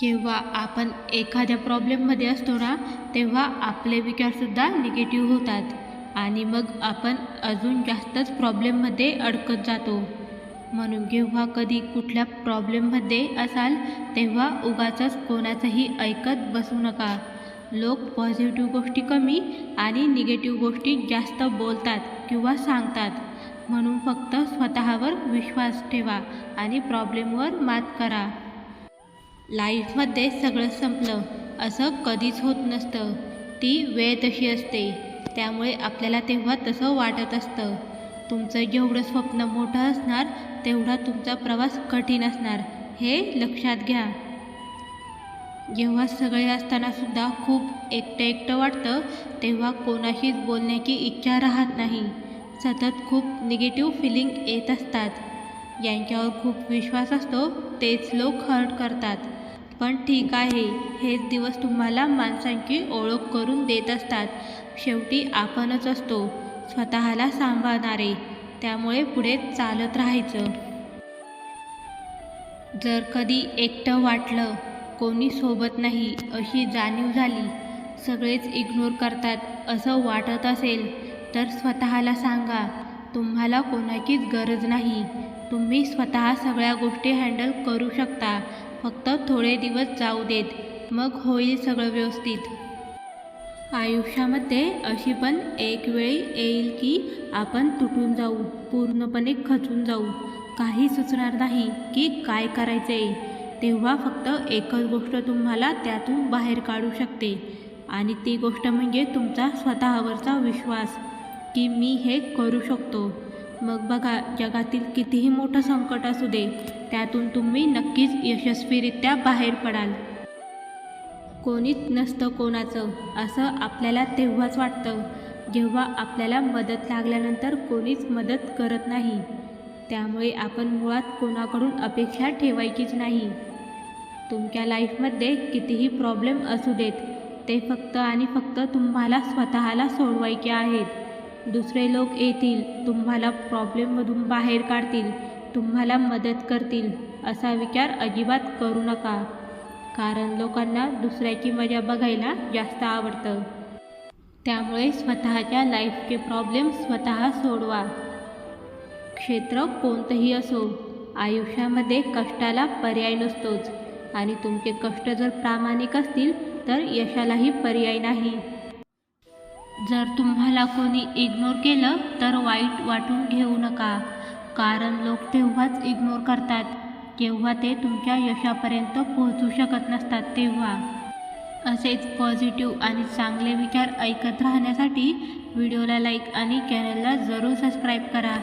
जेव्हा आपण एखाद्या प्रॉब्लेममध्ये असतो ना तेव्हा आपले विचारसुद्धा निगेटिव्ह होतात. आणि मग आपण अजून जास्तच प्रॉब्लेममध्ये अडकत जातो. म्हणून जेव्हा कधी कुठल्या प्रॉब्लेममध्ये असाल तेव्हा उगाचंच कोणाचंही ऐकत बसू नका. लोक पॉझिटिव्ह गोष्टी कमी आणि निगेटिव्ह गोष्टी जास्त बोलतात किंवा सांगतात. म्हणून फक्त स्वतःवर विश्वास ठेवा आणि प्रॉब्लेमवर मात करा. लाईफमध्ये सगळं संपलं असं कधीच होत नसतं. ती वेळ तशी असते त्यामुळे आपल्याला तेव्हा तसं वाटत असतं. तुमचं जेवढं स्वप्न मोठं असणार तेवढा तुमचा प्रवास कठीण असणार हे लक्षात घ्या. जेव्हा सगळे असतानासुद्धा खूप एकटं एकटं वाटतं तेव्हा कोणाशीच बोलण्याची इच्छा राहत नाही. सतत खूप निगेटिव्ह फिलिंग येत असतात. यांच्यावर खूप विश्वास असतो तेच लोक हर्ट करतात. पण ठीक आहे हेच दिवस तुम्हाला माणसांची ओळख करून देत असतात. शेवटी आपणच असतो. स्वतःला सांभाळणारे. त्यामुळे पुढे चालत राहायचं. जर कधी एकटं वाटलं कोणी सोबत नाही अशी जाणीव झाली सगळेच इग्नोर करतात असं वाटत असेल तर स्वतःला सांगा. तुम्हाला कोणाचीच गरज नाही. तुम्ही स्वतः सगळ्या गोष्टी हँडल करू शकता. फक्त थोडे दिवस जाऊ देत. मग होईल सगळं व्यवस्थित. आयुष्यामध्ये अशी पण एक वेळ येईल की आपण तुटून जाऊ पूर्णपणे खचून जाऊ. काही सुचणार नाही की काय करायचं आहे तेव्हा फक्त एकच गोष्ट तुम्हाला त्यातून बाहेर काढू शकते. आणि ती गोष्ट म्हणजे तुमचा स्वतःवरचा विश्वास. की मी हे करू शकतो. मग बघा जगातील कितीही मोठं संकट असू दे त्यातून तुम्ही नक्कीच यशस्वीरित्या बाहेर पडाल. कोणीच नसतं कोणाचं असं आपल्याला तेव्हाच वाटतं जेव्हा आपल्याला मदत लागल्यानंतर कोणीच मदत करत नाही. त्यामुळे आपण मुळात कोणाकडून अपेक्षा ठेवायचीच नाही. तुमच्या लाईफमध्ये कितीही प्रॉब्लेम असू देत ते फक्त आणि फक्त तुम्हाला स्वतःला सोडवायचे आहेत. दुसरे लोक येतील तुम्हाला प्रॉब्लेममधून बाहेर काढतील तुम्हाला मदत करतील असा विचार अजिबात करू नका. कारण लोकांना दुसऱ्याची मजा बघायला जास्त आवडतं. त्यामुळे स्वतःच्या लाईफचे प्रॉब्लेम स्वतः सोडवा. क्षेत्र कोणतंही असो आयुष्यामध्ये कष्टाला पर्याय नसतोच. आणि तुमचे कष्ट जर प्रामाणिक असतील तर यशालाही पर्याय नाही. जर तुम्हाला कोणी इग्नोर केलं तर वाईट वाटून घेऊ नका. कारण लोक तेव्हाच इग्नोर करतात केव्हा ते तुमच्या यशापर्यंत पोहोचू शकत नसतात तेव्हा. असेच पॉझिटिव्ह आणि चांगले विचार ऐकत राहण्यासाठी व्हिडिओला लाईक आणि चॅनलला जरूर सबस्क्राईब करा.